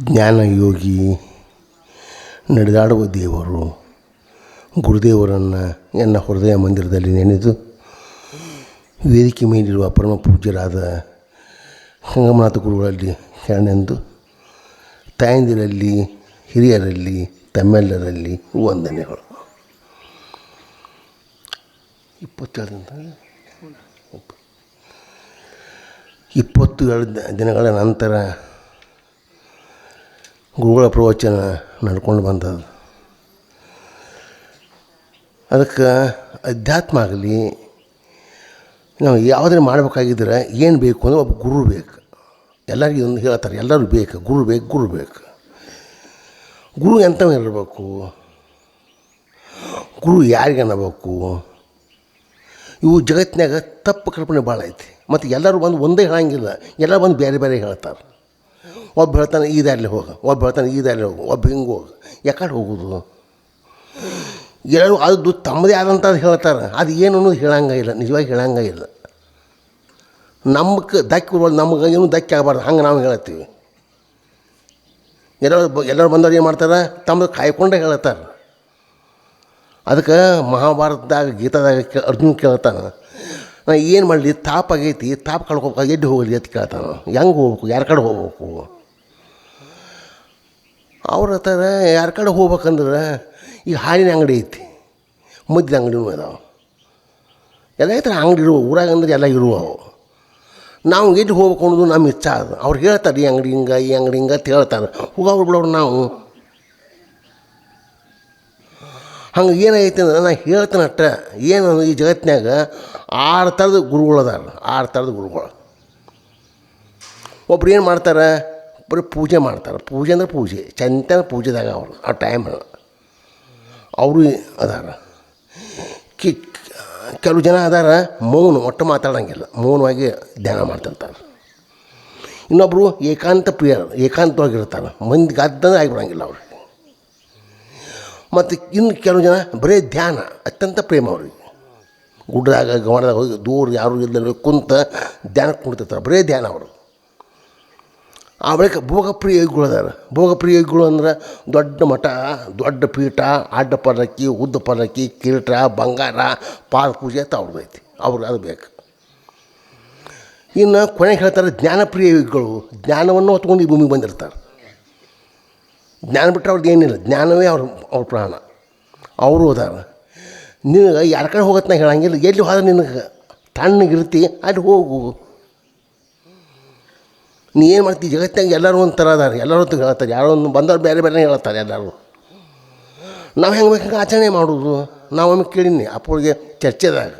ಜ್ಞಾನಯೋಗಿ ನಡೆದಾಡುವ ದೇವರು ಗುರುದೇವರನ್ನು ನನ್ನ ಹೃದಯ ಮಂದಿರದಲ್ಲಿ ನೆನೆದು ವೇದಿಕೆ ಮೇಲಿರುವ ಪರಮ ಪೂಜ್ಯರಾದ ಸಂಗಮನಾಥ ಗುರುಗಳಲ್ಲಿ ಶರಣೆಂದು ತಾಯಂದಿರಲ್ಲಿ, ಹಿರಿಯರಲ್ಲಿ, ತಮ್ಮೆಲ್ಲರಲ್ಲಿ ವಂದನೆಗಳು. ಇಪ್ಪತ್ತೇಳರಿಂದ ಇಪ್ಪತ್ತು ದಿನಗಳ ನಂತರ ಗುರುಗಳ ಪ್ರವಚನ ನಡ್ಕೊಂಡು ಬಂದದ್ದು. ಅದಕ್ಕೆ ಅಧ್ಯಾತ್ಮ ಆಗಲಿ, ನಾವು ಯಾವುದೇ ಮಾಡಬೇಕಾಗಿದ್ರೆ ಏನು ಬೇಕು ಅಂದರೆ ಒಬ್ಬ ಗುರು ಬೇಕು. ಎಲ್ಲರಿಗೂ ಒಂದು ಹೇಳ್ತಾರೆ, ಎಲ್ಲರೂ ಬೇಕು, ಗುರು ಬೇಕು ಗುರು ಬೇಕು. ಗುರು ಎಂಥವ್ ಇರಬೇಕು? ಗುರು ಯಾರಿಗೆ ಅನ್ನಬೇಕು? ಇವು ಜಗತ್ತಿನಾಗ ತಪ್ಪು ಕಲ್ಪನೆ ಭಾಳ ಐತಿ. ಮತ್ತು ಎಲ್ಲರೂ ಬಂದು ಒಂದೇ ಹೇಳಂಗಿಲ್ಲ. ಎಲ್ಲ ಬಂದು ಬೇರೆ ಬೇರೆ ಹೇಳ್ತಾರೆ. ಒಬ್ಬ ಹೇಳ್ತಾನೆ, ಈ ದಾರಿಲಿ ಹೋಗ. ಒಬ್ಬ ಹೇಳ್ತಾನೆ, ಈ ದಾರಿಲಿ ಹೋಗ. ಒಬ್ಬ ಹಿಂಗೆ ಹೋಗು. ಯಾಕಡೆ ಹೋಗೋದು? ಎಲ್ಲರೂ ಅದು ತಮ್ಮದೇ ಆದಂಥದ್ದು ಹೇಳ್ತಾರೆ. ಅದು ಏನು ಅನ್ನೋದು ಹೇಳಂಗ ಇಲ್ಲ, ನಿಜವಾಗಿ ಹೇಳಂಗ ಇಲ್ಲ. ನಮಗೆ ಬರೋದು, ನಮಗೆ ಏನು ದಕ್ಕಿ ಆಗಬಾರ್ದು, ಹಂಗೆ ನಾವು ಹೇಳ್ತೀವಿ ಎಲ್ಲರೂ ಎಲ್ಲರೂ ಬಂದವ್ರು ಏನು ಮಾಡ್ತಾರೆ? ತಮ್ಮದು ಕಾಯ್ಕೊಂಡೇ ಹೇಳ್ತಾರೆ. ಅದಕ್ಕೆ ಮಹಾಭಾರತದಾಗ, ಗೀತಾದಾಗ ಅರ್ಜುನ್ ಕೇಳ್ತಾನೆ ನಾ ಏನು ಮಾಡಲಿ? ತಾಪ ಆಗೈತಿ, ತಾಪ ಕಳ್ಕೊಬೇಕು ಎಡ್ಡು ಹೋಗಲಿ ಅಂತ ಕೇಳ್ತಾನೆ. ಹೆಂಗೆ ಹೋಗ್ಬೇಕು? ಯಾರ ಕಡೆ ಹೋಗ್ಬೇಕು? ಅವ್ರ ಹತ್ರ ಯಾರ ಕಡೆ ಹೋಗ್ಬೇಕಂದ್ರೆ ಈಗ ಹಾಲಿನ ಅಂಗಡಿ ಐತಿ, ಮದ್ದಿನ ಅಂಗಡಿನೂ ಅದಾವೆ. ಎಲ್ಲ ಐತಾರೆ ಅಂಗಡಿ ಇರುವ, ಊರಾಗ ಅಂದ್ರೆ ಎಲ್ಲ ಇರುವವು ನಾವು ಎಲ್ಲಿ ಹೋಗ್ಬೇಕು ಅನ್ನೋದು ನಮ್ಮ ಇಚ್ಛ ಅದು. ಅವ್ರು ಹೇಳ್ತಾರೆ, ಈ ಅಂಗಡಿ ಹಿಂಗೆ, ಈ ಅಂಗಡಿ ಹಿಂಗೆ ಅಂತ ಹೇಳ್ತಾರೆ. ಹೋಗವ್ರು ಬಿಡೋರು ನಾವು. ಹಂಗೆ ಏನಾಗೈತೆ ಅಂದ್ರೆ ನಾ ಹೇಳ್ತೇನೆ ಅಷ್ಟ. ಏನು ಈ ಜಗತ್ತಿನಾಗ ಆರು ಥರದ ಗುರುಗಳು ಅದಾರ. ಆರು ಥರದ ಗುರುಗಳು. ಒಬ್ರು ಏನು ಮಾಡ್ತಾರೆ? ಬರೀ ಪೂಜೆ ಮಾಡ್ತಾರೆ. ಪೂಜೆ ಅಂದ್ರೆ ಪೂಜೆ. ಚಂತನ ಪೂಜೆದಾಗ ಅವರು ಆ ಟೈಮ್ ಅವರು ಅದಾರ. ಕಿ, ಕೆಲವು ಜನ ಅದಾರ ಮೌನ, ಒಟ್ಟು ಮಾತಾಡೋಂಗಿಲ್ಲ. ಮೌನವಾಗಿ ಧ್ಯಾನ ಮಾಡ್ತಿರ್ತಾರೆ. ಇನ್ನೊಬ್ಬರು ಏಕಾಂತ ಪ್ರಿಯರು, ಏಕಾಂತವಾಗಿರ್ತಾರೆ. ಮಂದಿ ಗದ್ದಂದ್ರೆ ಆಗಿಬಿಡೋಂಗಿಲ್ಲ ಅವ್ರಿಗೆ ಮತ್ತು ಇನ್ನು ಕೆಲವು ಜನ ಬರೀ ಧ್ಯಾನ, ಅತ್ಯಂತ ಪ್ರೇಮ ಅವ್ರಿಗೆ. ಗುಡ್ಡದಾಗ ಗಮನದಾಗ ಹೋಗಿ ದೂರ ಯಾರು ಇಲ್ಲ ಕುಂತ ಧ್ಯಾನಕ್ಕೆ ಕುಂತಿರ್ತಾರೆ ಬರೇ ಧ್ಯಾನ ಅವರು. ಆ ಬಳಿಕ ಭೋಗಪ್ರಿಯ ಯೋಗಿಗಳು ಅದಾರ. ಭೋಗಪ್ರಿಯ ಯೋಗಿಗಳು ಅಂದ್ರೆ ದೊಡ್ಡ ಮಠ, ದೊಡ್ಡ ಪೀಠ ಅಡ್ಡ ಪರಕ್ಕಿ ಉದ್ದ ಪರಕ್ಕಿ ಕಿರೀಟ, ಬಂಗಾರ ಪಾದ ಪೂಜೆ ಅಂತ ಅವ್ರದ್ದು ಐತಿ. ಅವ್ರಿಗೆ ಅದು ಬೇಕು. ಇನ್ನು ಕೊನೆಗೆ ಹೇಳ್ತಾರೆ ಜ್ಞಾನಪ್ರಿಯ ಯೋಗಿಗಳು, ಜ್ಞಾನವನ್ನು ಹೊತ್ಕೊಂಡು ಈ ಭೂಮಿಗೆ ಬಂದಿರ್ತಾರೆ. ಜ್ಞಾನ ಬಿಟ್ಟರೆ ಅವ್ರದ್ದು ಏನಿಲ್ಲ. ಜ್ಞಾನವೇ ಅವ್ರ ಅವ್ರ ಪ್ರಾಣ. ಅವರು ಹೋದಾರ ನಿನಗೆ ಯಾರ ಕಡೆ ಹೋಗತ್ತೆ ನಾ ಹೇಳಂಗಿಲ್ಲ. ಎಲ್ಲಿ ಹೋದ್ರೆ ನಿನಗೆ? ತಣ್ಣಗಿರ್ತಿ, ಅಲ್ಲಿ ಹೋಗು. ನೀ ಏನು ಮಾಡ್ತಿ? ಜಗತ್ತಿನಾಗ ಎಲ್ಲರೂ ಒಂಥರ ಅದಾರೆ. ಎಲ್ಲರೂ ಅಂತ ಹೇಳ್ತಾರೆ ಯಾರೋ ಒಂದು ಬಂದವ್ರು ಬೇರೆ ಬೇರೆ ಹೇಳ್ತಾರೆ ಎಲ್ಲರೂ. ನಾವು ಹೆಂಗೆ ಬೇಕಂಗೆ ಆಚರಣೆ ಮಾಡೋದು? ನಾವು ಒಮ್ಮೆ ಕೇಳೀನಿ. ಅಪ್ಪಳಿಗೆ ಚರ್ಚೆದಾಗ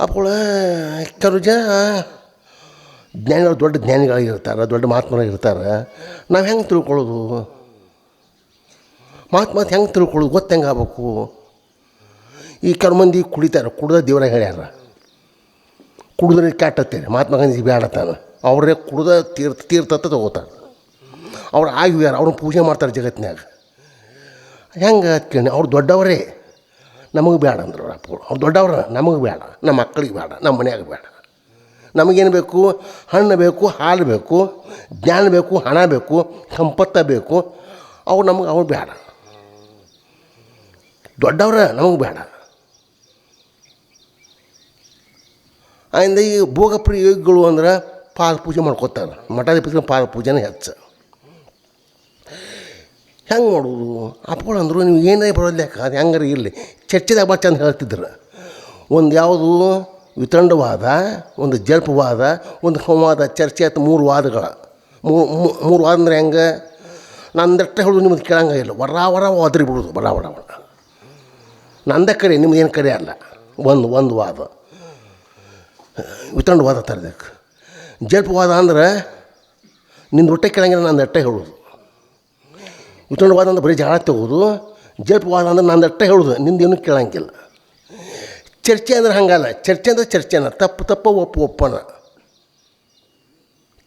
ಅಪ್ಪಳ ಕೆಲವು ಜನ ಜ್ಞಾನಿಗಳು ದೊಡ್ಡ ಜ್ಞಾನಿಗಳಾಗಿರ್ತಾರೆ, ದೊಡ್ಡ ಮಹಾತ್ಮರಾಗಿರ್ತಾರೆ. ನಾವು ಹೆಂಗೆ ತಿಳ್ಕೊಳ್ಳೋದು? ಮಹಾತ್ಮ ಹೆಂಗೆ ತಿಳ್ಕೊಳ್ಳೋದು? ಗೊತ್ತು ಹೆಂಗೆ ಆಗ್ಬೇಕು? ಈ ಕೆಲವು ಮಂದಿ ಕುಡಿತಾರೆ, ಕುಡ್ದ ದೇವ್ರಾಗ ಹೇಳ್ಯಾರ. ಕುಡಿದ್ರೆ ಕೆಟ್ಟತ್ತೇನೆ ಮಹಾತ್ಮ ಗಾಂಧಿ ಬೇಡತ್ತಾನ ಅವರೇ ಕುಡ್ದ ತೀರ್ಥ ತೀರ್ಥತ್ತ ತಗೋತಾರೆ. ಅವ್ರು ಆಗಿವ್ಯಾರ ಅವ್ರನ್ನ ಪೂಜೆ ಮಾಡ್ತಾರೆ ಜಗತ್ತಿನಾಗ ಹೆಂಗೆ ಕೇಳಿ, ಅವ್ರು ದೊಡ್ಡವರೇ. ನಮಗೆ ಬೇಡ ಅಂದ್ರು ಅಪ್ಪಗಳು. ಅವ್ರು ದೊಡ್ಡವ್ರ ನಮಗೆ ಬೇಡ ನಮ್ಮ ಮಕ್ಕಳಿಗೆ ಬೇಡ ನಮ್ಮ ಮನೆಯಾಗ ಬೇಡ ನಮಗೇನು ಬೇಕು? ಹಣ್ಣು ಬೇಕು, ಹಾಲು ಬೇಕು, ಜ್ಞಾನ ಬೇಕು, ಹಣ ಬೇಕು, ಸಂಪತ್ತ ಬೇಕು. ಅವು ನಮಗೆ ಅವ್ರು ಬೇಡ. ದೊಡ್ಡವ್ರ ನಮಗೆ ಬೇಡ. ಆಯಿಂದ ಈ ಭೋಗಪ್ರಿಯ ಯೋಗಿಗಳು ಅಂದ್ರೆ ಪಾದ ಪೂಜೆ ಮಾಡ್ಕೋತಾರೆ. ಮಠದ ಪೂಜೆ ಪಾದ ಪೂಜೆನೇ ಹೆಚ್ಚು. ಹೆಂಗೆ ಮಾಡೋದು? ಅಪ್ಪಗಳು ಅಂದರು ನೀವು ಏನೇ ಬರೋದು ಲೆಕ್ಕ ಅದು ಹೆಂಗಾರ ಇರಲಿ? ಚರ್ಚೆದಾಗ ಭಾಳ ಚಂದ ಹೇಳ್ತಿದ್ರು. ಒಂದು ಯಾವುದು? ವಿತಂಡವಾದ, ಒಂದು ಜಲ್ಪವಾದ ಒಂದು ಸಂವಾದ ಚರ್ಚೆ ಆಯ್ತು ಮೂರು ವಾದಗಳ. ಮೂರು ವಾದ ಅಂದ್ರೆ ಹೆಂಗೆ? ನಂದಷ್ಟೇ ಹೇಳೋದು ನಿಮ್ಮದು ಕೇಳಂಗಿಲ್ಲ ವರ ವರ ಒದರಿ ಬಿಡೋದು ಬಡ ಬಡ ಬಡ ನಂದೇ ಕರೆ, ನಿಮ್ದು ಏನು ಕರೆ ಅಲ್ಲ. ಒಂದು ಒಂದು ವಾದ. ವಿತಂಡವಾದ ತರಬೇಕು ಜಲ್ಪವಾದ ಅಂದ್ರೆ ನಿಂದು ಹೊಟ್ಟೆ ಕೇಳಂಗಿಲ್ಲ ಅಟ್ಟೆ ಹೇಳೋದು. ವಿತಂಡವಾದ ಅಂದ್ರೆ ಬರೀ ಜಾಳ ತಗೋದು ಜಲ್ಪವಾದ ಅಂದ್ರೆ ನಂದು ಅಟ್ಟೆ ಹೇಳೋದು ನಿಂದೇನು ಕೇಳಂಗಿಲ್ಲ. ಚರ್ಚೆ ಅಂದ್ರೆ ಹಂಗಲ್ಲ. ಚರ್ಚೆ ಅಂದ್ರೆ ಚರ್ಚೆನ ತಪ್ಪು ತಪ್ಪ ಒಪ್ಪು ಒಪ್ಪನ.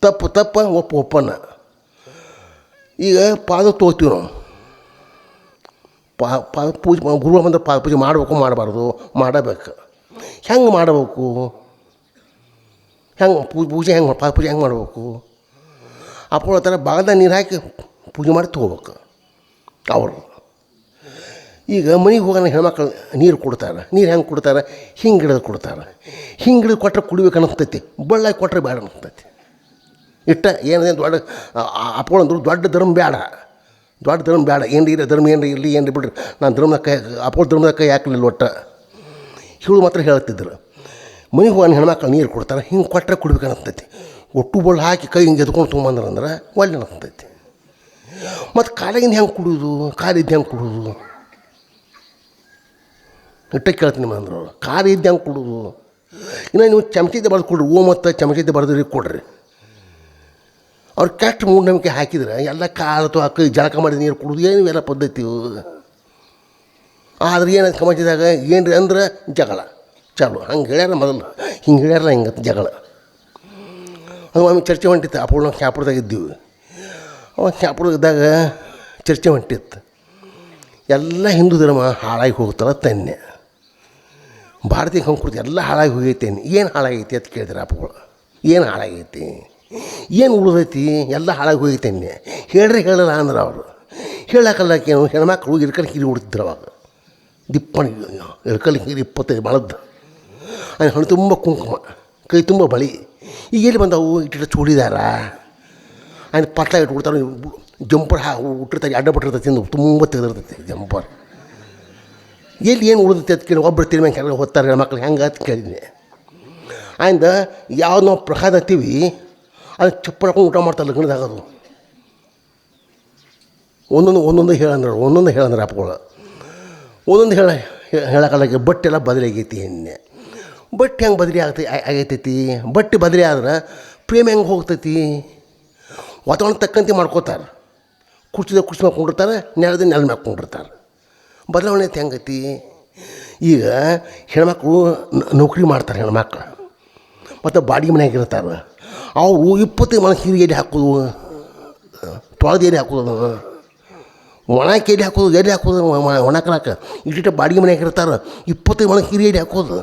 ತಪ್ಪು ತಪ್ಪ ಒಪ್ಪು ಒಪ್ಪನ. ಈಗ ಪಾದ ತೋತೀವಿ ನಾವು. ಪಾ, ಪಾದ ಪೂಜೆ ಗುರು ಬಂದ್ರೆ ಪಾದ ಪೂಜೆ ಮಾಡಬೇಕು, ಮಾಡಬಾರ್ದು. ಮಾಡಬೇಕು. ಹೆಂಗೆ ಮಾಡಬೇಕು? ಹೆಂಗೆ ಪೂಜೆ ಹೆಂಗೆ ಪಾದ ಪೂಜೆ ಹೆಂಗೆ ಮಾಡಬೇಕು? ಅಪ್ಪಳ ಥರ ಬಾಗದ ನೀರು ಹಾಕಿ ಪೂಜೆ ಮಾಡಿ ತೊಗೋಬೇಕು. ಅವರು. ಈಗ ಮನೆಗೆ ಹೋಗೋಣ ಹೆಣ್ಮಕ್ಳು ನೀರು ಕೊಡ್ತಾರೆ, ನೀರು ಹೆಂಗೆ ಕೊಡ್ತಾರೆ? ಹಿಂಗೆ ಹಿಡಿದು ಕೊಡ್ತಾರೆ. ಹಿಂಗೆ ಹಿಡಿದು ಕೊಟ್ಟರೆ ಕುಡಿಬೇಕು ಅನಿಸ್ತೈತಿ ಬಳ್ಳಾಗಿ ಕೊಟ್ಟರೆ ಬೇಡ ಅನ್ನಿಸ್ತೈತಿ. ಇಟ್ಟ ಏನಿದೆ ದೊಡ್ಡ ಅಪ್ಪಳಂದ್ರು ದೊಡ್ಡ ಧರ್ಮ ಬೇಡ ದೊಡ್ಡ ಧರ್ಮ ಬೇಡ ಏನು ರೀ ಧರ್ಮ ಏನು ಇರಲಿ ಏನು ಬಿಡ್ರಿ. ನಾನು ಧರ್ಮದ ಕೈ, ಅಪ್ಪಳ ಧರ್ಮದ ಕೈ ಹಾಕಲಿಲ್ಲ ಒಟ್ಟು. ಹೇಳು ಮಾತ್ರ ಹೇಳ್ತಿದ್ರು, ಮನೆಗೆ ಹೋಗೋಣ ಹೆಣ್ಮಕ್ಳು ನೀರು ಕೊಡ್ತಾರೆ, ಹಿಂಗೆ ಕೊಟ್ಟರೆ ಕುಡಿಬೇಕು ಅನಿಸ್ತೈತಿ ಒಟ್ಟು ಬಳ್ಳು ಹಾಕಿ ಕೈ ಹಿಂಗೆ ಎದ್ಕೊಂಡು ತೊಗೊಂಬಂದ್ರೆ ಅಂದ್ರೆ ಒಳ್ಳೆ ಅನ್ನಿಸ್ತೈತಿ. ಮತ್ತು ಕಾಲಿಗಿಂದ ಹೆಂಗೆ ಕುಡಿಯೋದು? ಕಾಲಿದ್ದು ಹೆಂಗೆ ಕುಡಿಯೋದು? ಇಟ್ಟ ಕೇಳ್ತೀನಿ ಅಂದ್ರೆ. ಅವ್ರು ಖಾರ ಇದ್ದು ಹೆಂಗೆ ಕೊಡೋದು. ಇನ್ನು ನೀವು ಚಮಚಿದ್ದೆ ಬರೆದು ಕೊಡ್ರಿ ಓ ಮತ್ತು ಚಮಚಿದ್ದೆ ಬರೆದ್ರಿ ಕೊಡ್ರಿ. ಅವ್ರು ಕೆಟ್ಟ ಮೂಢನಂಬಿಕೆ ಹಾಕಿದ್ರೆ ಎಲ್ಲ ಕಾಲ ಅಥವಾ ಹಾಕಿ ಜಳಕ ಮಾಡಿದ ನೀರು ಕುಡಿದು ಏನು ಇವೆಲ್ಲ ಪದ್ಧತಿ. ಆದ್ರೆ ಏನು ಕಮಚಿದಾಗ ಏನು ರೀ ಅಂದ್ರೆ ಜಗಳ. ಚಾಲು, ಹಂಗೆ ಹೇಳ್ಯಾರ ಮೊದಲು ಹಿಂಗೆ ಹೇಳ್ಯಾರ ಹಿಂಗೆ ಜಗಳ. ಅದು ಒಮ್ಮೆ ಚರ್ಚೆ ಹೊಂಟಿತ್ತು. ಅಪೂರ್ಣ ಕ್ಯಾಪುರದಾಗ ಇದ್ದೀವಿ. ಅವಾಗ ಕ್ಯಾಪುರದಾಗ ಚರ್ಚೆ ಹೊಂಟಿತ್ತು. ಎಲ್ಲ ಹಿಂದೂ ಧರ್ಮ ಹಾಳಾಗಿ ಹೋಗ್ತಲ್ಲ ತನ್ನೆ. ಭಾರತೀಯ ಸಂಸ್ಕೃತಿ ಎಲ್ಲ ಹಾಳಾಗಿ ಹೋಗೈತೆ ಏನು? ಹಾಳಾಗೈತಿ ಅಂತ ಕೇಳಿದ್ರೆ ಅಪ್ಪಗಳು. ಏನು ಹಾಳಾಗೈತಿ? ಏನು ಉಳಿದೈತಿ? ಎಲ್ಲ ಹಾಳಾಗಿ ಹೋಗೈತೆ ಹೇಳ್ರಿ, ಹೇಳಲ್ಲ ಅಂದ್ರೆ ಅವರು. ಹೇಳಕ್ಕಲ್ಲಕೇನು ಹೆಣ್ಮಕ್ಳು ಇರ್ಕಲ್ ಹೀರಿ ಉಡ್ತಿದ್ರು ಅವಾಗ. ದಿಪ್ಪಣಿ ಇಳ್ಕಲ್ಲಿ ಹೀರಿ ಇಪ್ಪತ್ತೈದು ಬಳದ್ದು. ಅದು ಹಣ್ಣು ತುಂಬ ಕುಂಕುಮ. ಕೈ ತುಂಬ ಬಳಿ. ಈಗ ಎಲ್ಲಿ ಬಂದವು? ಇಟ್ಟಿಟ್ಟು ಚೂಡಿದಾರ. ಆಯ್ತು ಪಟ್ಲ ಇಟ್ಟು ಉಡ್ತಾರೆ ಜಂಪರ್ ಹಾ ಉಟ್ಟಿರ್ತಾರೆ. ಅಡ್ಡ ಬಿಟ್ಟಿರ್ತೈತಿ ತುಂಬ ತೆಗೆದಿರ್ತೈತಿ ಜಂಪರ್. ಎಲ್ಲಿ ಏನು ಉಳಿದೈತೆ ಅಂತ ಕೇಳಿ ಒಬ್ಬರು ತಿರುಮೆ ಕೆಳಗೆ ಹೋಗ್ತಾರೆ ಮಕ್ಳು ಹೆಂಗೆ ಅಂತ ಕೇಳಿದ್ನೆ. ಆ್ಯಂಡ್ ಯಾವ್ದು ನಾವು ಪ್ರಸಾದ ಹತ್ತೀವಿ ಅದು ಚಪ್ಪಳಕೊಂಡು ಊಟ ಮಾಡ್ತಾರೆ ಲಗ್ನದಾಗ ಅದು. ಒಂದೊಂದು ಒಂದೊಂದು ಹೇಳಂದ್ರೆ ಒಂದೊಂದು ಹೇಳಂದ್ರೆ ಅಪ್ಪಗಳು. ಒಂದೊಂದು ಹೇಳ ಹೇಳಕ್ಕಲ್ಲ ಬಟ್ಟೆ ಎಲ್ಲ ಆಗೈತಿ ಎಣ್ಣೆ ಬಟ್ಟೆ ಹೆಂಗೆ ಬದಲಿ ಆಗ್ತೈ ಆಗೈತೈತಿ? ಬಟ್ಟೆ ಬದಲಿ ಆದ್ರೆ ಪ್ರೇಮ ಹೆಂಗೆ ಹೋಗ್ತೈತಿ? ವಾತಾವರಣ ತಕ್ಕಂತೆ ಮಾಡ್ಕೋತಾರೆ. ಕುರ್ಚಿದ ಕುರ್ಚಿ ಮಾಡ್ಕೊಂಡಿರ್ತಾರೆ ಕೊಂಡಿರ್ತಾರೆ ನೆಲದ ನೆಲ ಮ್ಯಾಗ ಕೊಂಡಿರ್ತಾರೆ. ಬದಲಾವಣೆ ಹೆಂಗೈತಿ? ಈಗ ಹೆಣ್ಮಕ್ಳು ನೌಕರಿ ಮಾಡ್ತಾರೆ ಹೆಣ್ಮಕ್ಳು. ಮತ್ತು ಬಾಡಿಗೆ ಮನ್ಯಾಗ ಇರ್ತಾರೆ. ಅವರು ಇಪ್ಪತ್ತು ಮನೆ ಸೀರೆ ಎಲ್ಲಿ ಹಾಕೋದು, ತೊಳೆದು ಎಲ್ಲಿ ಹಾಕೋದು ಒಣಕ್ಕೆ ಎಲ್ಲಿ ಹಾಕೋದು ಎಲ್ಲಿ ಹಾಕೋದು ಒಣಕಲಾಕ ಇಟ್ಟಿಟ್ಟ ಬಾಡಿಗೆ ಮನ್ಯಾಗ ಇರ್ತಾರೆ, ಇಪ್ಪತ್ತೈದು ಮನೆ ಸೀರೆ ಎಲ್ಲಿ ಹಾಕೋದು.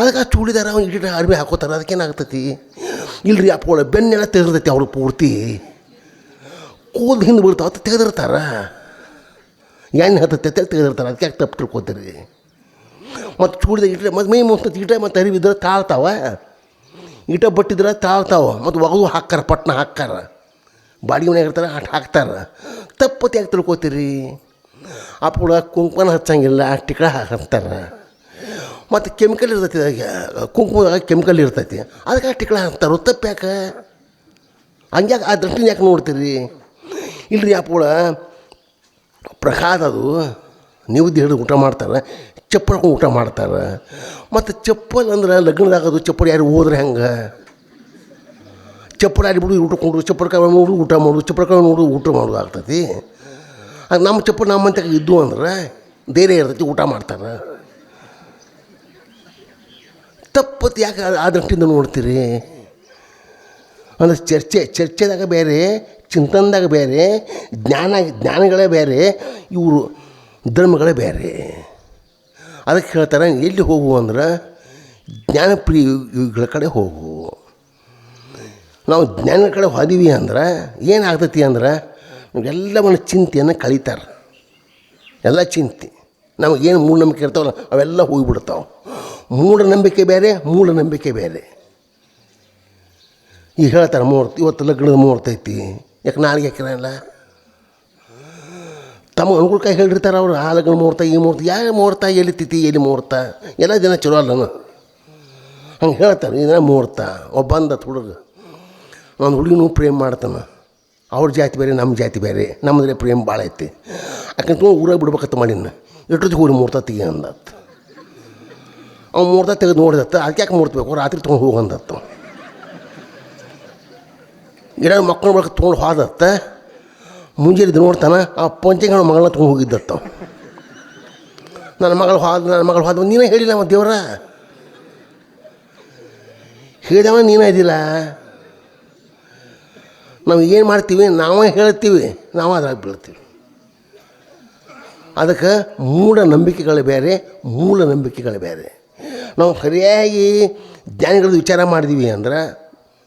ಅದಕ್ಕೆ ಆ ಚೂಡಿದಾರ ಅವ್ನು ಇಟ್ಟಿಟ್ಟ ಅರ್ಬಿ ಹಾಕೋತಾರೆ ಅದಕ್ಕೇನಾಗ್ತೈತಿ ಇಲ್ರಿ ಅಪ್ಪಗಳ ಬೆನ್ನೆಲ್ಲ ತೆಗೆದಿರ್ತೈತಿ ಅವ್ರ ಪೂರ್ತಿ. ಕೂದಲು ಹಿಂದೆ ಬೀಳ್ತಾವ ತೆಗೆದಿರ್ತಾರ. ಎಣ್ಣೆ ಹತ್ತೈತೆ ತೆಗೆದಿರ್ತಾರೆ ಅದಕ್ಕೆ ಯಾಕೆ ತಪ್ಪು ತಿಳ್ಕೊತೀರಿ? ಮತ್ತು ಚೂಡಿದ ಇಟ್ಟರೆ ಮತ್ತು ಮೈ ಮುಸ್ತೈತಿ ಇಟ ಮತ್ತು ಅರಿವಿದ್ರೆ ತಾಳ್ತಾವ. ಇಟ ಬಟ್ಟಿದ್ರೆ ತಾಳ್ತಾವ. ಮತ್ತು ಒಗದು ಹಾಕ್ಕಾರ ಪಟ್ನ ಹಾಕ್ಕಾರ ಬಾಡಿಗೆ ಮನೆಯಾಗ ಇರ್ತಾರೆ ಅಟ್ ಹಾಕ್ತಾರೆ. ತಪ್ಪತ್ತು ಯಾಕೆ ತಿಳ್ಕೊತೀರಿ? ಅಪ್ಪಳ ಕುಂಕುಮನ ಹಚ್ಚಂಗಿಲ್ಲ ಟಿಕಳ ಹಾಕ್ತಾರೆ. ಮತ್ತು ಕೆಮಿಕಲ್ ಇರ್ತೈತಿ. ಕುಂಕುಮದಾಗ ಕೆಮಿಕಲ್ ಇರ್ತೈತಿ. ಅದಕ್ಕೆ ಟಿಕಳ ಹಾಕ್ತಾರೆ ತಪ್ಪು ಯಾಕೆ ಹಂಗ್ಯಾಕೆ ಆ ದೃಷ್ಟಿನ ಯಾಕೆ ನೋಡ್ತೀರಿ? ಇಲ್ರಿ ಅಪ್ಪಳ ಪ್ರಸಾದ ಅದು ನಿವದ್ದಿ ಹಿಡಿದು ಊಟ ಮಾಡ್ತಾರೆ ಚಪ್ಪಲ್ ಊಟ ಮಾಡ್ತಾರೆ. ಮತ್ತು ಚಪ್ಪಲ್ ಅಂದ್ರೆ ಲಗ್ನದಾಗ ಅದು ಚಪ್ಪಲ್ ಯಾರು ಹೋದ್ರೆ ಹೆಂಗೆ? ಚಪ್ಪಲ್ ಯಾರು ಬಿಡು, ಊಟ ಕೊಂಡು, ಚಪ್ಪಲ್ ಕಾಯಿ ನೋಡು, ಊಟ ಮಾಡು, ಚಪ್ಪಲ್ ಕಾಯಿ ನೋಡು, ಊಟ ಮಾಡೋದು ಆಗ್ತೈತಿ. ಅದು ನಮ್ಮ ಚಪ್ಪಲ್ ನಮ್ಮಂತ ಇದ್ದು ಅಂದ್ರೆ ಧೈರ್ಯ ಇರ್ತೈತಿ, ಊಟ ಮಾಡ್ತಾರೆ. ತಪ್ಪತ್ತು ಯಾಕೆ ಆ ದೃಷ್ಟಿಯಿಂದ ನೋಡ್ತೀರಿ? ಅಂದರೆ ಚರ್ಚೆ, ಚರ್ಚೆದಾಗ ಬೇರೆ ಚಿಂತನದಾಗ ಬೇರೆ, ಜ್ಞಾನ, ಜ್ಞಾನಗಳೇ ಬೇರೆ, ಇವರು ಧರ್ಮಗಳೇ ಬೇರೆ. ಅದಕ್ಕೆ ಹೇಳ್ತಾರೆ, ಎಲ್ಲಿ ಹೋಗು ಅಂದ್ರೆ ಜ್ಞಾನಪ್ರಿಯಗಳ ಕಡೆ ಹೋಗು. ನಾವು ಜ್ಞಾನದ ಕಡೆ ಹೋದೀವಿ ಅಂದ್ರೆ ಏನಾಗ್ತೈತಿ ಅಂದ್ರೆ ನಾವೆಲ್ಲವನ್ನ ಚಿಂತೆಯನ್ನು ಕಳೀತಾರೆ ಎಲ್ಲ ಚಿಂತೆ. ನಮಗೇನು ಮೂಢನಂಬಿಕೆ ಇರ್ತಾವಲ್ಲ, ಅವೆಲ್ಲ ಹೋಗಿಬಿಡ್ತಾವೆ. ಮೂಢನಂಬಿಕೆ ಬೇರೆ ಮೂಢನಂಬಿಕೆ ಬೇರೆ. ಈಗ ಹೇಳ್ತಾರೆ ಮೂರ್ತಿ, ಇವತ್ತು ಲಗ್ನದ ಮೂರ್ತೈತಿ ಯಾಕೆ ನಾಳೆಗೆ ಹಾಕಿರಲ್ಲ ತಮ್ಮ ಅನುಕೂಲಕ್ಕಾಗಿ ಹೇಳಿರ್ತಾರೆ ಅವರು ಆ ಮುಹೂರ್ತ, ಈ ಮುಹೂರ್ತ, ಯಾವ ಮುಹೂರ್ತ, ಎಲ್ಲಿ ತಿಥಿ, ಎಲ್ಲಿ ಮುಹೂರ್ತ? ಎಲ್ಲ ದಿನ ಚಲೋ ಅಲ್ಲನು ಹಂಗೆ ಹೇಳ್ತಾರೆ ಇದನ್ನ ಮುಹೂರ್ತ ಒಬ್ಬಂದ ಹುಡುಗ, ಒಂದು ಹುಡುಗಿನೂ ಪ್ರೇಮ್ ಮಾಡ್ತಾನೆ. ಅವ್ರ ಜಾತಿ ಬೇರೆ, ನಮ್ಮ ಜಾತಿ ಬೇರೆ ನಮ್ಮದ್ರೆ ಪ್ರೇಮ್ ಭಾಳ ಐತಿ. ಯಾಕಂತ ಊರಾಗ ಬಿಡ್ಬೇಕತ್ತ ಮಾಡಿನ ಎಷ್ಟೊತ್ತಿಗೆ ಹೋಗಿ ಮುಹೂರ್ತ ತೆಗಿ ಅಂದತ್ತ ಅವ್ನು ಮುಹೂರ್ತ ತೆಗೆದು ನೋಡಿದತ್ತ, ಅದಕ್ಕೆ ಯಾಕೆ ಮುಹೂರ್ತ ಬೇಕು? ರಾತ್ರಿ ತೊಗೊಂಡು ಹೋಗಂದತ್ತ ಗಿಡ ಮಕ್ಕಳು ಮಕ್ಕಳು ತೊಗೊಂಡು ಹೋದತ್ತ. ಮುಂಜಾನೆ ನೋಡ್ತಾನೆ, ಆ ಪಂಚಗಳ ಮಗಳನ್ನ ತೊಗೊಂಡು ಹೋಗಿದ್ದತ್ತ ನನ್ನ ಮಗಳು ಹೋದ ನನ್ನ ಮಗಳು ಹೋದ ನೀನೇ ಹೇಳಿಲ್ಲ ಮತ್ತು ದೇವ್ರ. ಹೇಳಿದವ, ನೀನೇ ಇದಿಲ್ಲ ನಾವು ಏನು ಮಾಡ್ತೀವಿ, ನಾವೇ ಹೇಳ್ತೀವಿ, ನಾವು ಅದ್ರಾಗ ಬೀಳ್ತೀವಿ. ಅದಕ್ಕೆ ಮೂಢ ನಂಬಿಕೆಗಳು ಬೇರೆ, ಮೂಲ ನಂಬಿಕೆಗಳು ಬೇರೆ. ನಾವು ಸರಿಯಾಗಿ ಜ್ಞಾನಿಗಳದ್ದು ವಿಚಾರ ಮಾಡಿದ್ವಿ ಅಂದ್ರೆ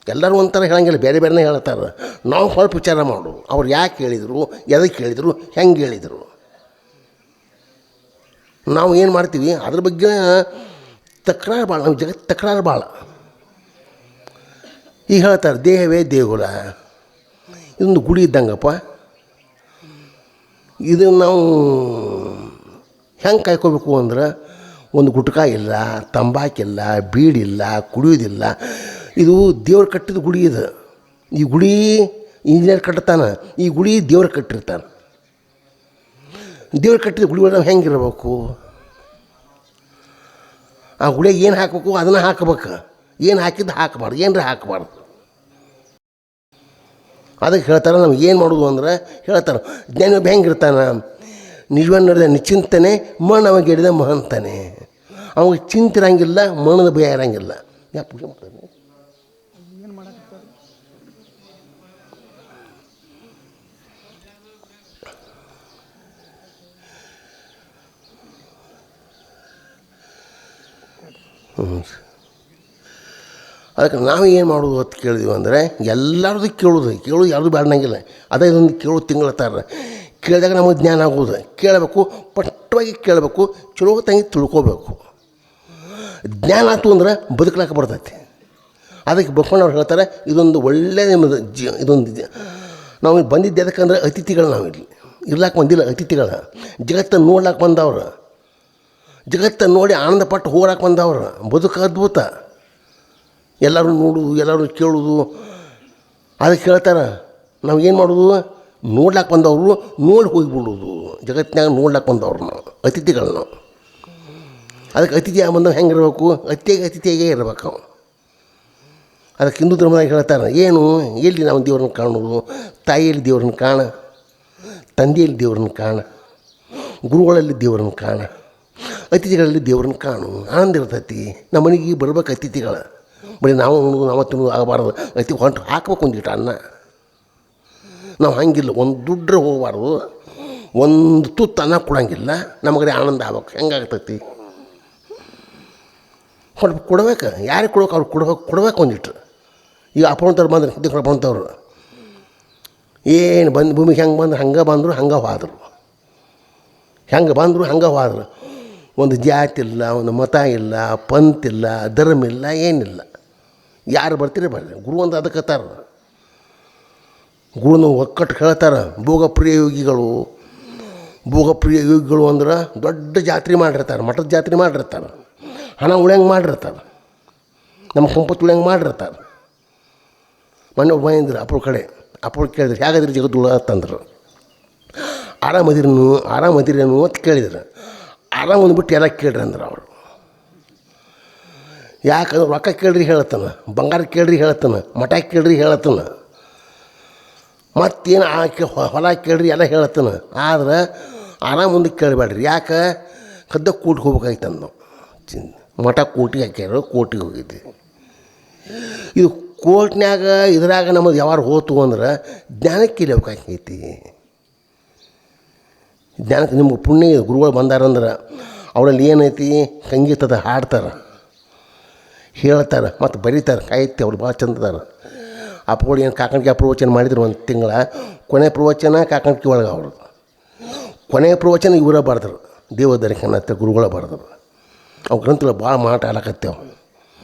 ಎಲ್ಲರೂ ಒಂಥರ ಹೇಳಂಗಿಲ್ಲ, ಬೇರೆ ಬೇರೆನೇ ಹೇಳ್ತಾರೆ. ನಾವು ಸ್ವಲ್ಪ ವಿಚಾರ ಮಾಡು ಅವ್ರು ಯಾಕೆ ಹೇಳಿದರು ಎದಕ್ಕೆ ಹೇಳಿದರು, ಹೆಂಗೆ ಹೇಳಿದರು? ನಾವು ಏನು ಮಾಡ್ತೀವಿ? ಅದ್ರ ಬಗ್ಗೆ ತಕರಾರು ಭಾಳ ನಮ್ಮ ಜಗತ್ತು ತಕರಾರು ಭಾಳ ಈಗ ಹೇಳ್ತಾರೆ, ದೇಹವೇ ದೇಗುಲ. ಇದೊಂದು ಗುಡಿ ಇದ್ದಂಗಪ್ಪ. ಇದು ನಾವು ಹೆಂಗೆ ಕಾಯ್ಕೋಬೇಕು ಅಂದ್ರೆ, ಒಂದು ಗುಟ್ಕ ಇಲ್ಲ ತಂಬಾಕಿಲ್ಲ ಬೀಡಿಲ್ಲ ಕುಡಿಯೋದಿಲ್ಲ. ಇದು ದೇವ್ರು ಕಟ್ಟಿದ ಗುಡಿ ಇದು. ಈ ಗುಡಿ ಇಂಜಿನಿಯರ್ ಕಟ್ಟತಾನೆ ಈ ಗುಡಿ ದೇವ್ರು ಕಟ್ಟಿರ್ತಾನೆ. ದೇವ್ರು ಕಟ್ಟಿದ ಗುಡಿ ಒಳಗೆ ಹೆಂಗಿರ್ಬೇಕು ಆ ಗುಡಿಯಾಗ ಏನು ಹಾಕಬೇಕು? ಅದನ್ನು ಹಾಕಬೇಕು. ಏನು ಹಾಕಿದ್ದು ಹಾಕಬಾರ್ದು. ಏನರ ಹಾಕಬಾರ್ದು. ಅದಕ್ಕೆ ಹೇಳ್ತಾರೆ ನಮ್ಗೆ ಏನು ಮಾಡೋದು ಅಂದ್ರೆ ಹೇಳ್ತಾರೆ ಜ್ಞಾನ ಹೆಂಗಿರ್ತಾನೆ ನಿಜವನ್ನು ನಡೆದ ನಿಚಿಂತನೆ ಮಣ್ಣು ಅವಾಗ ಹಿಡಿದ ಮಹಂತಾನೆ. ಅವಾಗ ಚಿಂತಿರಂಗಿಲ್ಲ, ಮಣ್ಣದ ಭಯ ಇರಂಗಿಲ್ಲ. ಯಾಕೆ ಪೂಜೆ ಮಾಡ್ತಾನೆ? ಅದಕ್ಕೆ ನಾವು ಏನು ಮಾಡೋದು ಅಂತ ಕೇಳಿದ್ವಿ ಅಂದರೆ, ಎಲ್ಲರದು ಕೇಳೋದು ಕೇಳೋದು ಯಾರ್ದು ಬೇಡಂಗಿಲ್ಲ ಅದೇ ಇದೊಂದು ಕೇಳೋ ಥರ ಕೇಳಿದಾಗ ನಮಗೆ ಜ್ಞಾನ ಆಗೋದು ಕೇಳಬೇಕು ಪಟ್ಟವಾಗಿ ಕೇಳಬೇಕು, ಚಲೋ ತಂಗಿ ತಿಳ್ಕೊಬೇಕು. ಜ್ಞಾನ ಆಯ್ತು ಅಂದ್ರೆ ಬದುಕಲಾಕ ಬರ್ತೈತಿ. ಅದಕ್ಕೆ ಬಕ್ಕೊಂಡವ್ರು ಹೇಳ್ತಾರೆ, ಇದೊಂದು ಒಳ್ಳೆಯ ನಿಮ್ಮದು ಜಿ, ಇದೊಂದು ನಾವು ಬಂದಿದ್ದೆ ಅದಕ್ಕೆ ಅಂದರೆ ಅತಿಥಿಗಳು ನಾವು ಇಲ್ಲಿ ಇರ್ಲಾಕೆ ಬಂದಿಲ್ಲ ಅತಿಥಿಗಳ. ಜಗತ್ತನ್ನು ನೋಡ್ಲಾಕೆ ಬಂದವ್ರು. ಜಗತ್ತನ್ನು ನೋಡಿ ಆನಂದಪಟ್ಟು ಪಟ್ಟು ಹೋಗ್ಲಾಕೆ ಬಂದವ್ರು. ಬದುಕು ಅದ್ಭುತ. ಎಲ್ಲರೂ ನೋಡೋದು ಎಲ್ಲರೂ ಕೇಳೋದು. ಅದಕ್ಕೆ ಹೇಳ್ತಾರೆ ನಾವು ಏನು ಮಾಡೋದು? ನೋಡ್ಲಾಕೆ ಬಂದವರು, ನೋಡಿ ಹೋಗಿಬಿಡೋದು. ಜಗತ್ತಿನಾಗ ನೋಡ್ಲಾಕೆ ಬಂದವ್ರು ನಾವು ಅತಿಥಿಗಳು ನಾವು ಅದಕ್ಕೆ ಅತಿಥಿ ಬಂದವ ಹೆಂಗಿರ್ಬೇಕು ಅತಿಥಿಯಾಗಿ ಅತಿಥಿಯಾಗೇ ಇರಬೇಕು ಅದಕ್ಕೆ ಹಿಂದೂ ಧರ್ಮದಾಗ ಹೇಳ್ತಾರೆ, ಏನು? ಎಲ್ಲಿ ನಾವು ದೇವ್ರನ್ನ ಕಾಣೋದು? ತಾಯಿಯಲ್ಲಿ ದೇವ್ರನ್ನ ಕಾಣ, ತಂದೆಯಲ್ಲಿ ದೇವ್ರನ್ನ ಕಾಣ, ಗುರುಗಳಲ್ಲಿ ದೇವ್ರನ್ನ ಕಾಣ. ಅತಿಥಿಗಳಲ್ಲಿ ದೇವ್ರನ್ನ ಕಾಣು. ಆನಂದ ಇರ್ತೈತಿ. ನಮ್ಮ ಮನೆಗೆ ಬರ್ಬೇಕು ಅತಿಥಿಗಳು. ಬರೀ ನಾವು ಉಣ್ಣೋದು ನಾವು ತಿನ್ನೋದು ಆಗಬಾರ್ದು. ಅತಿ ಹೊಂಟು ಹಾಕ್ಬೇಕು ಒಂದಿಟ್ಟು ಅನ್ನ. ನಾವು ಹಂಗಿಲ್ಲ. ಒಂದು ದುಡ್ಡ್ರೆ ಹೋಗಬಾರ್ದು. ಒಂದು ತುತ್ತು ಅನ್ನ ಕೊಡೋಂಗಿಲ್ಲ. ನಮಗೆ ಆನಂದ ಆಗ್ಬೇಕು. ಹೆಂಗಾಗ್ತೈತಿ? ಹೊಟ್ಟು ಕೊಡ್ಬೇಕು. ಯಾರಿಗೆ ಕೊಡ್ಬೇಕು? ಅವ್ರು ಕೊಡ್ಬೇಕು. ಕೊಡ್ಬೇಕು ಒಂದಿಟ್ಟು ಈಗ ಅಪ್ಪಂತವ್ರು ಬಂದ್ರೆ, ಹಿಂದೆ ಅಪ್ಪಂತವ್ರು ಏನು ಬಂದು ಭೂಮಿಗೆ ಹೆಂಗೆ ಬಂದ್ರೆ, ಹಂಗೆ ಬಂದರು, ಹಂಗೆ ಹೋದರು. ಹೆಂಗೆ ಬಂದರು, ಹಂಗೆ ಹೋದ್ರು. ಒಂದು ಜಾತಿ ಇಲ್ಲ, ಒಂದು ಮತ ಇಲ್ಲ ಪಂತ್ ಇಲ್ಲ, ಧರ್ಮ ಇಲ್ಲ, ಏನಿಲ್ಲ. ಯಾರು ಬರ್ತೀರಿ ಬರ್ರಿ ಗುರು ಒಂದು ಅದಕ್ಕೆ ಹತ್ತಾರ. ಗುರುನ ಒಕ್ಕಟ್ಟು ಹೇಳ್ತಾರೆ, ಭೋಗಪ್ರಿಯ ಯೋಗಿಗಳು. ಭೋಗಪ್ರಿಯ ಯೋಗಿಗಳು ಅಂದ್ರೆ ದೊಡ್ಡ ಜಾತ್ರೆ ಮಾಡಿರ್ತಾರೆ, ಮಠದ ಜಾತ್ರೆ ಮಾಡಿರ್ತಾರೆ. ಹಣ ಉಳ್ಯಂಗೆ ಮಾಡಿರ್ತಾರೆ. ನಮ್ಮ ಸಂಪತ್ತು ಉಳ್ಯಂಗೆ ಮಾಡಿರ್ತಾರೆ. ಮೊನ್ನೆ ಒಬ್ಬ ಅಪ್ಪಳ ಕಡೆ. ಅಪ್ಪಳು ಕೇಳಿದ್ರು ಹೇಗಾದ್ರಿ ಜಗತ್ತು ಅಂತಂದ್ರು. ಆರಾಮದಿರನು, ಆರಾಮದಿರೇನು ಅಂತ ಕೇಳಿದ್ರು. ಆರಾಮ ಅಂದ್ಬಿಟ್ಟು ಎಲ್ಲ ಕೇಳ್ರಿ ಅಂದ್ರೆ ಅವರು. ಯಾಕಂದ್ರೆ ರೊಕ್ಕ ಕೇಳ್ರಿ ಹೇಳ್ತಾನೆ ಬಂಗಾರ ಕೇಳ್ರಿ ಹೇಳ್ತಾನೆ ಮಠ ಕೇಳ್ರಿ ಹೇಳ್ತಾನೆ ಮತ್ತೇನು ಆಕೆ ಹೊಲ ಕೇಳ್ರಿ ಎಲ್ಲ ಹೇಳ್ತಾನೆ ಆದ್ರೆ ಆರಾಮ ಮುಂದೆ ಕೇಳಬೇಡ್ರಿ. ಯಾಕೆ? ಕದ್ದ ಕೂಟಿಗೆ ಹೋಗ್ಬೇಕಾಯ್ತು ನಾವು ಚಿನ್, ಮಠ ಕೋಟಿಗೆ ಹಾಕ್ಯಾರ, ಕೋಟಿಗೆ ಹೋಗಿದ್ದೆ ಇದು ಕೋರ್ಟ್ನ್ಯಾಗ, ಇದ್ರಾಗ ನಮ್ಮದು ಯಾವಾರು ಹೋತು ಅಂದ್ರೆ ಜ್ಞಾನಕ್ಕೆ ಇಲ್ಲಬೇಕಾಗೈತಿ ಜ್ಞಾನಕ್ಕೆ ನಿಮ್ಗೆ ಪುಣ್ಯ ಗುರುಗಳು ಬಂದಾರಂದ್ರೆ ಅವರಲ್ಲಿ ಏನೈತಿ? ಸಂಗೀತದ ಹಾಡ್ತಾರೆ, ಹೇಳ್ತಾರೆ ಮತ್ತು ಬರೀತಾರೆ. ಕಾಯ್ತಿ ಅವ್ರು ಭಾಳ ಚಂದದಾರ ಅಪ್ಪಗಳು ಏನು ಕಾಕಣಿಕೆ ಪ್ರವಚನ ಮಾಡಿದ್ರು ಒಂದು ತಿಂಗಳ. ಕೊನೆ ಪ್ರವಚನ ಕಾಕಣಿಕೆ ಒಳಗೆ ಅವ್ರದ್ದು ಕೊನೆ ಪ್ರವಚನ ಇವರ ಬರ್ದರು. ದೇವದರ್ಶನ ಅಂತ ಗುರುಗಳ ಬರ್ದರು. ಅವು ಗ್ರಂಥಗಳು ಭಾಳ ಮಾಟ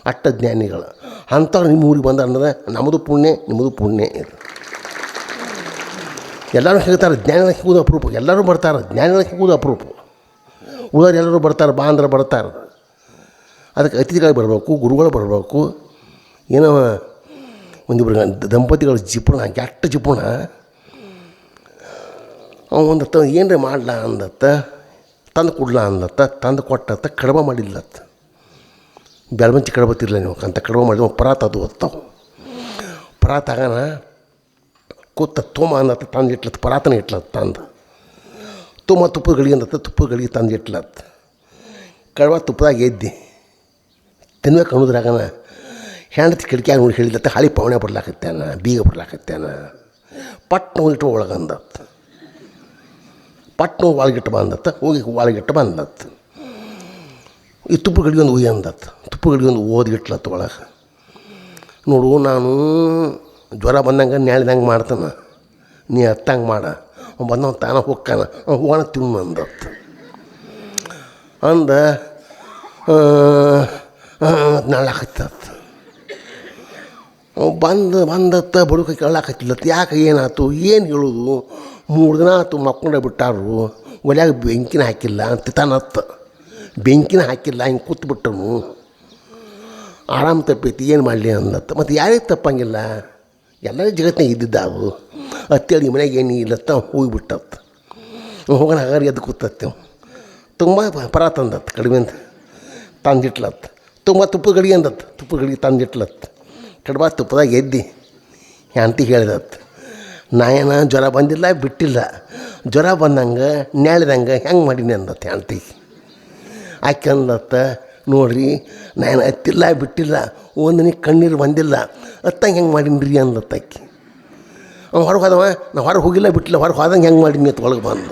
ಅಷ್ಟ ಜ್ಞಾನಿಗಳು. ಅಂಥವ್ರು ನಿಮ್ಮ ಊರಿಗೆ ಬಂದ ಅಂದ್ರೆ ನಮ್ಮದು ಪುಣ್ಯ ನಿಮ್ಮದು ಪುಣ್ಯ ಇದು. ಎಲ್ಲರೂ ಸಿಗ್ತಾರೆ ಜ್ಞಾನಿಗಳು ಸಿಗೋದು ಅಪರೂಪ. ಎಲ್ಲರೂ ಬರ್ತಾರೆ ಜ್ಞಾನಿಗಳು ಸಿಗೋದು ಅಪರೂಪ. ಉದಾರ ಎಲ್ಲರೂ ಬರ್ತಾರೆ ಬಾ ಅಂದ್ರೆ ಬರ್ತಾರೆ. ಅದಕ್ಕೆ ಅತಿಥಿಗಳು ಬರಬೇಕು, ಗುರುಗಳು ಬರಬೇಕು. ಏನೋ ಒಂದಿಬ್ರು ದಂಪತಿಗಳು ಜಿಪುಣ, ಕೆಟ್ಟ ಜಿಪುಣ. ಅವ ಒಂದು ತ, ಏನರೇ ಮಾಡ್ಲಾ? ಅಂದತ್ತ, ತಂದು ಕೊಡ್ಲ ಅಂದತ್ತ, ತಂದು ಕೊಟ್ಟತ್ತ ಕಡಿಮೆ ಮಾಡಿಲ್ಲತ್ತ. ಬೆಳವಂಚಿ ಕಡಬತ್ತಿರಲಿಲ್ಲ ನೀವು, ಅಂತ ಕಡಿಮೆ ಮಾಡಿದ ಪರಾತ ಅದು ಓದ್ತಾವೆ ಪರಾತ ಆಗನ ಕೂತ ತೋಮ ಅನ್ನತ್ತ ತಂದು ಇಟ್ಲತ್ತ ಪರಾತನ ಇಟ್ಲತ್ತು ತಂದು. ತುಮ ತುಪ್ಪದ ಗಡಿಗೆ ಅಂದತ್ತ ತುಪ್ಪದ ಗಡಿಗೆ ತಂದು ಇಟ್ಲತ್ತ ಕಡವ ತುಪ್ಪದಾಗ ಎದ್ದಿ. ತಿನ್ಬೇಕು ಅನ್ನೋದ್ರಾಗನ ಹೆಂಡತಿ ಕಿಟಕಿಯಾಗ ನೋಡಿ ಹೇಳಿದತ್ತ ಹಳಿ ಪವಣೆ ಬರ್ಲಾಕತ್ತೇನ, ಬೀಗ ಬರ್ಲಾಕತ್ತೇನ. ಪಟ್ನ ಇಟ್ಟು ಒಳಗಂದತ್ತ ಪಟ್ನ ಒಳಗಿಟ್ಟು ಬಂದತ್ತ ಹೋಗಿ ಒಳಗಿಟ್ಟು ಬಂದತ್ತ ಈ ತುಪ್ಪ ಗಡಿಗೆ ಒಂದು ಒಯ್ಯ ಅಂದತ್. ತುಪ್ಪ ಗಡಿಗೆ ಒಂದು ಓದಿಟ್ಲತ್ತ ಒಳಗೆ. ನೋಡು, ನಾನು ಜ್ವರ ಬಂದಂಗೆ ನ್ಯಾಳ್ದಂಗೆ ಮಾಡ್ತಾನೆ. ನೀ ಹತ್ತಂಗೆ ಮಾಡ. ಅವ್ನು ತಾನ ಹೊಕ್ಕಾನ. ಅವ್ನು ಹೋಗೋಣ ತಿನ್ನು ಅಂದತ್ ಅಂದ ನಳಾಕತ್ತ ಬಂದು, ಬಂದತ್ತ ಬಡುಕ ಕೇಳಾಕತ್ತಿಲ್ಲ ಯಾಕೆ ಏನಾಯ್ತು ಏನು ಹೇಳೋದು? ಮೂರು ದಿನ ಆಯ್ತು ಮಕ್ಕೊಂಡೆ ಬಿಟ್ಟಾರು. ಒಲ್ಯಾಗ ಬೆಂಕಿನ ಹಾಕಿಲ್ಲ ಅಂತ ತಾನತ್ತ. ಬೆಂಕಿನ ಹಾಕಿಲ್ಲ, ಹಿಂಗೆ ಕೂತ್ಬಿಟ್ಟನು ಆರಾಮ ತಪ್ಪೈತಿ, ಏನು ಮಾಡಲಿ ಅಂದತ್ತ ಮತ್ತು ಯಾರಿಗೆ ತಪ್ಪಂಗಿಲ್ಲ? ಎಲ್ಲ ಜಗತ್ತಿನಾಗ ಇದ್ದಿದ್ದು ಅದು ಅತ್ತೇಳಿ ಮನೆಗೆ ಏನು ಇಲ್ಲತ್ತ ಹೋಗ್ಬಿಟ್ಟತ್. ಹೋಗೋಣ ಹಾಗಾದ್ರೆ ಎದ್ದು ಕೂತತ್ತೆ ತುಂಬ ಪರ ತಂದತ್, ಕಡಿಮೆ ಅಂತ. ತಂದಿಟ್ಲತ್. ತುಂಬ ತುಪ್ಪ ಗಡಿಗೆ ಅಂದತ್ತು ತುಪ್ಪ ಗಡಿಗೆ ತಂದಿಟ್ಲತ್ತು ಕಡ್ಬಾ ತುಪ್ಪದಾಗ ಎದ್ದಿ. ಅಂತಿ ಹೇಳಿದತ್ತು ನಾಯನ ಜ್ವರ ಬಂದಿಲ್ಲ, ಬಿಟ್ಟಿಲ್ಲ. ಜ್ವರ ಬಂದಂಗೆ, ನ್ಯಾಳಿದಂಗೆ ಹೆಂಗೆ ಮಾಡೀನಿ? ಅಂದತ್ತೆ ಅಂತಿ ಆಕೆ ಅಂದತ್ತ ನೋಡ್ರಿ, ನಾನು ಹತ್ತಿಲ್ಲ, ಬಿಟ್ಟಿಲ್ಲ ಒಂದು ನೀ ಕಣ್ಣೀರು ಬಂದಿಲ್ಲ, ಅತ್ತಂಗೆ ಹೆಂಗೆ ಮಾಡೀನಿ ಅಂದ ಆಕೆ. ಅವ್ನು ಹೊರಗೆ ಹೋದವ, ನಾ ಹೊರಗೆ ಹೋಗಿಲ್ಲ, ಬಿಟ್ಟಿಲ್ಲ, ಹೊರಗೆ ಹೋದಂಗೆ ಹೆಂಗೆ ಮಾಡೀನಿ ಅಂತ ಒಳಗೆ ಬಂದ.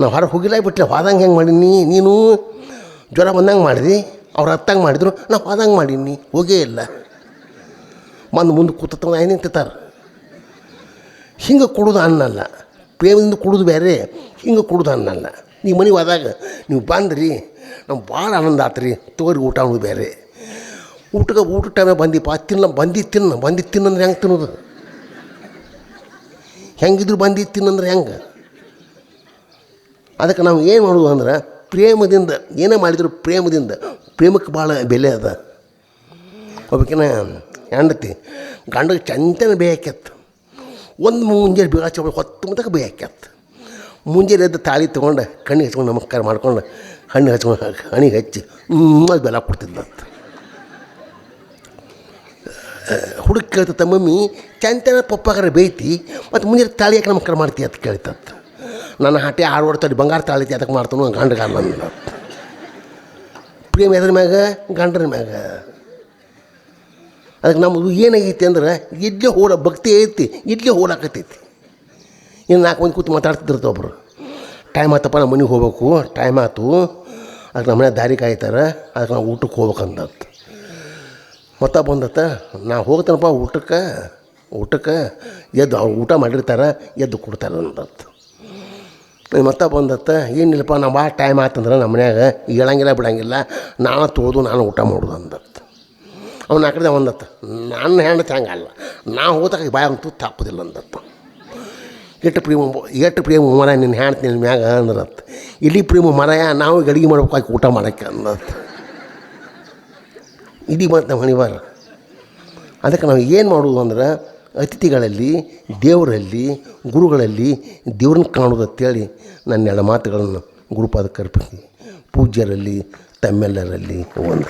ನಾ ಹೊರಗೆ ಹೋಗಿಲ್ಲ, ಬಿಟ್ಟಿಲ್ಲ, ಹೋದಂಗೆ ಹೆಂಗೆ ಮಾಡೀನಿ ನೀನು ಜ್ವರ ಬಂದಂಗೆ ಮಾಡಿದಿ, ಅವ್ರು ಅತ್ತಂಗೆ ಮಾಡಿದ್ರು, ನಾ ಹೋದಂಗೆ ಮಾಡೀನಿ ಹೋಗೇ ಇಲ್ಲ. ಬಂದು ಮುಂದೆ ಕೂತವ ಏನು ನಿಂತಿರ್ತಾರೆ? ಹಿಂಗೆ ಕೊಡೋದು ಅನ್ನಲ್ಲ. ಪ್ರೇಮದಿಂದ ಕೊಡೋದು ಬೇರೆ ಹಿಂಗೆ ಕೊಡೋದು ಅನ್ನಲ್ಲ ನೀವು ಮನೆಗೆ ಹೋದಾಗ ನೀವು ಬಂದ್ರಿ ನಮ್ಗೆ ಭಾಳ ಆನಂದ ಆತ್ರಿ ತಗೋರಿ ಊಟ ಅನ್ನೋದು ಬೇರೆ ಊಟಕ್ಕೆ ಊಟ ಟೈಮೇ ಬಂದಿಪ್ಪ ತಿನ್ನ ಬಂದಿ ತಿನ್ನ ಬಂದಿ ತಿನ್ನಂದ್ರೆ ಹೆಂಗೆ ತಿನ್ನೋದು ಹೆಂಗಿದ್ರು ಬಂದಿ ತಿನ್ನಂದ್ರೆ ಹೆಂಗೆ ಅದಕ್ಕೆ ನಾವು ಏನು ಮಾಡೋದು ಅಂದ್ರೆ ಪ್ರೇಮದಿಂದ ಏನೇ ಮಾಡಿದ್ರು ಪ್ರೇಮದಿಂದ ಪ್ರೇಮಕ್ಕೆ ಭಾಳ ಬೆಲೆ ಅದ ಒಬ್ಬಕಿನ ಹೆಂಡತಿ ಗಂಡಗೆ ಚಂತನ ಬೇಯಾಕ್ಯತ್ತ ಒಂದು ಮುಂಜಾನೆ ಬೀಗ ಚೌಳ ಹೊತ್ತು ಮುತಕ್ಕೆ ಬೇಯಾಕ್ಯತ್ತ ಮುಂಜಾನೆ ಎದ್ದು ತಾಳಿ ತೊಗೊಂಡು ಕಣ್ಣಿಗೆ ಹಚ್ಕೊಂಡು ನಮಸ್ಕಾರ ಮಾಡ್ಕೊಂಡು ಹಣ್ಣು ಹಚ್ಕೊಂಡು ಹಣಿಗೆ ಹಚ್ಚಿ ಅದು ಬೆಲ್ಲ ಕೊಡ್ತಿದ್ದಂತ ಹುಡುಗ ಕೇಳ್ತತ್ತ ಮಮ್ಮಿ, ಚಂತನ ಪಪ್ಪಾಗಾರ ಬೇಯ್ತಿ, ಮತ್ತು ಮುಂಜಾನೆ ತಾಳಿ ಯಾಕೆ ನಮಸ್ಕಾರ ಮಾಡ್ತಿ ಅಂತ ಕೇಳ್ತತ್ತ ನನ್ನ ಹಾಟೆ ಆರು ತಡಿ ಬಂಗಾರ ತಾಳಿತಿ ಅದಕ್ಕೆ ಮಾಡ್ತಾನು ಗಂಡಗಾರ ನನ್ನ ಪ್ರೇಮ ಎದ್ರ ಮ್ಯಾಗ? ಗಂಡ್ರ ಮ್ಯಾಗ. ಅದಕ್ಕೆ ನಮ್ಮದು ಏನಾಗೈತಿ ಅಂದ್ರೆ ಇಡ್ಲಿ ಹೋಲ ಭಕ್ತಿ ಐತಿ, ಇಡ್ಲಿ ಹೋಲಾಕತ್ತೈತಿ ಇನ್ನು ನಾಲ್ಕು ಮಂದಿ ಕೂತು ಮಾತಾಡ್ತಿದ್ರು ಒಬ್ಬರು ಟೈಮ್ ಆತಪ್ಪ ನಮ್ಮ ಮನೆಗೆ ಹೋಗ್ಬೇಕು ಟೈಮ್ ಆತು. ಅದಕ್ಕೆ ನಮ್ಮ ದಾರಿ ಕಾಯ್ತಾರೆ, ಅದಕ್ಕೆ ನಾವು ಊಟಕ್ಕೆ ಹೋಗ್ಬೇಕಂದತ್. ಮತ್ತ ಬಂದತ್ತ, ನಾ ಹೋಗ್ತೇನಪ್ಪ ಊಟಕ್ಕೆ ಊಟಕ್ಕೆ ಎದ್ದು ಅವ್ರು ಊಟ ಮಾಡಿರ್ತಾರೆ, ಎದ್ದು ಕೊಡ್ತಾರೆ ಅಂದತ್. ಮತ್ತೆ ಬಂದತ್ತ, ಏನಿಲ್ಲಪ್ಪ ನಾವು ಭಾಳ ಟೈಮ್ ಆತಂದ್ರೆ ನಮ್ಮ ಮನ್ಯಾಗ ಹೇಳಂಗಿಲ್ಲ, ಬಿಡಂಗಿಲ್ಲ, ನಾನು ತೊಳೆದು ನಾನು ಊಟ ಮಾಡೋದು ಅಂದತ್ ಅವ್ನು ಆ ಕಡೆ ಒಂದತ್ತ. ನನ್ನ ಹೆಂಡತಿ ಹಂಗಲ್ಲ ನಾ ಹೋದಾಗ ಬಾಯ ತುತ್ತು ಹಾಕೋದಿಲ್ಲ ಅಂದತ್ತ. ಎಷ್ಟು ಪ್ರೇಮ ಎಷ್ಟು ಪ್ರೇಮ ಮರ ನಿನ್ನ ಹೆಂಡ್ತಿ ನಿನ್ನ ಮ್ಯಾಗ ಅಂದ್ರತ್ತ. ಇಲ್ಲಿ ಪ್ರೇಮ ಮರಯ ನಾವು ಗಡಿಗೆ ಮಾಡ್ಬೇಕಾಗಿ ಊಟ ಮಾಡೋಕ್ಕೆ ಅಂದತ್ತ. ಇಡೀ ಮತ್ತು ನಮ್ಮ ಹಣಿವಾರ ಅದಕ್ಕೆ ನಾವು ಏನು ಮಾಡೋದು ಅಂದ್ರೆ ಅತಿಥಿಗಳಲ್ಲಿ, ದೇವರಲ್ಲಿ, ಗುರುಗಳಲ್ಲಿ ದೇವ್ರನ್ನ ಕಾಣೋದು ಅಂತೇಳಿ ನನ್ನ ಎರಡು ಮಾತುಗಳನ್ನು ಗುರುಪಾದ ಕರ್ಪಿಸಿ ಪೂಜ್ಯರಲ್ಲಿ, ತಮ್ಮೆಲ್ಲರಲ್ಲಿ ಒಂದು